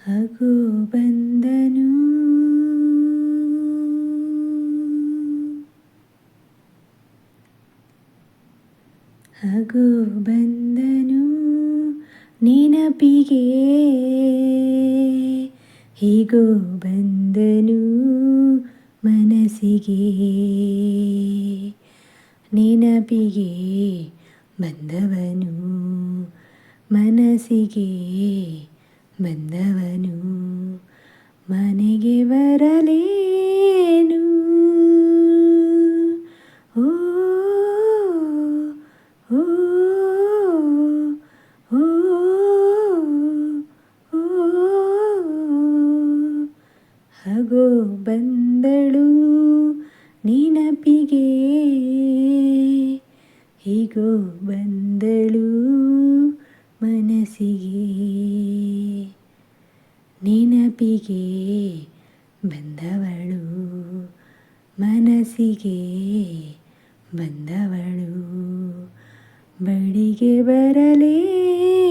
ಹಗು ಬಂದನು ಹಗು ಬಂದನು ನೆನಪಿಗೆ ಹೀಗೋ ಬಂದನು ಮನಸ್ಸಿಗೆ. ನೆನಪಿಗೆ ಬಂದವನು ಮನಸ್ಸಿಗೆ ಬಂದವನು. ಮನೆಗೆ ಬರಲೇನು ನೆನಪಿಗೆ ಹೀಗೋ ಬಂದಳು ಮನಸ್ಸಿಗೆ. ನೆನಪಿಗೆ ಬಂದವಳು ಮನಸ್ಸಿಗೆ ಬಂದವಳು. ಬಳಿಗೆ ಬರಲೇನು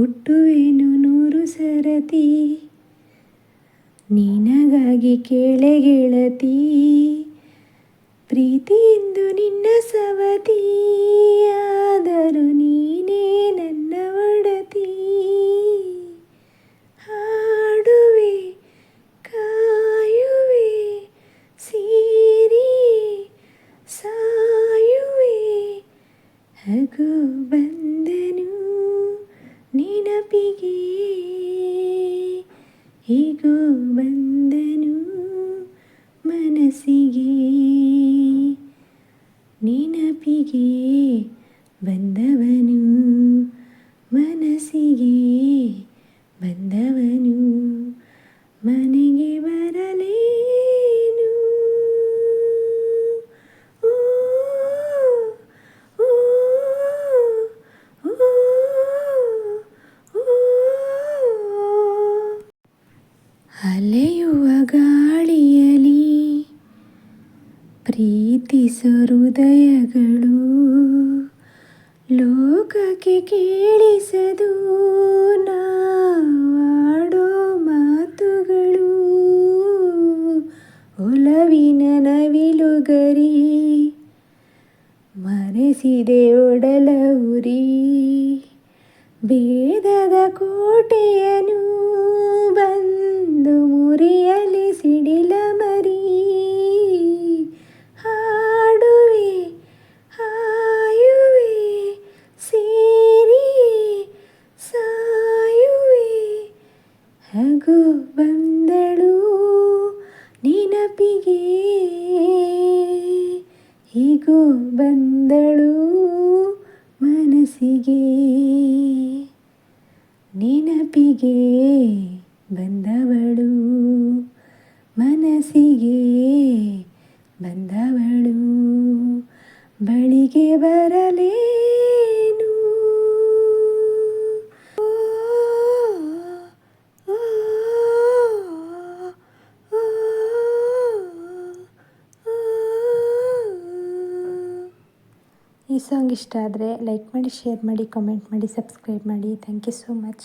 ಹುಟ್ಟುವೆನು ನೂರು ಸರತಿ? ನಿನಗಾಗಿ ಕೇಳೆ ಗೆಳತಿ, ಪ್ರೀತಿಯಿಂದ ನಿನ್ನ ಸವತಿ, ಆದರೂ ನೀನೇ ನನ್ನ ಒಡತಿ. ಹಾಡುವೆ, ಕಾಯುವೆ, ಸೀರಿ, ಸಾಯುವೆ ಹಗು ಬಂದನು ಹೀಗೂ ಬಂದನು ಮನಸ್ಸಿಗೆ. ನೆನಪಿಗೆ ಬಂದವನು ಮನಸ್ಸಿಗೆ. ಪ್ರೀತಿಸೋ ಹೃದಯಗಳು ಲೋಕಕ್ಕೆ ಕೇಳಿಸದು ನಾಡೋ ಮಾತುಗಳು. ಒಲವಿನ ನವಿಲುಗರಿ ಮರೆಸಿದೆ ಒಡಲ ಉರಿ ಬೇದದ ಕೋಟೆಯನು ಬಂದು ಮುರಿಯಲಿ ಸಿಡಿಲ ಮರಿ ಹಾಡುವೆ ಹಾಯುವೆ ಸೇರಿ ಸಾಯುವೆ ಹಗು ಬಂದಳು ನೆನಪಿಗೆ ಹೀಗೂ ಬಂದಳು ಮನಸ್ಸಿಗೆ. ನೆನಪಿಗೆ ಬಂದವಳು ಮನಸ್ಸಿಗೆ ಬಂದವಳು. ಬಳಿಗೆ ಬರಲೇನು ಈ ಸಾಂಗ್ ಇಷ್ಟ ಆದರೆ ಲೈಕ್ ಮಾಡಿ ಶೇರ್ ಮಾಡಿ ಕಮೆಂಟ್ ಮಾಡಿ ಸಬ್ಸ್ಕ್ರೈಬ್ ಮಾಡಿ. Thank you so much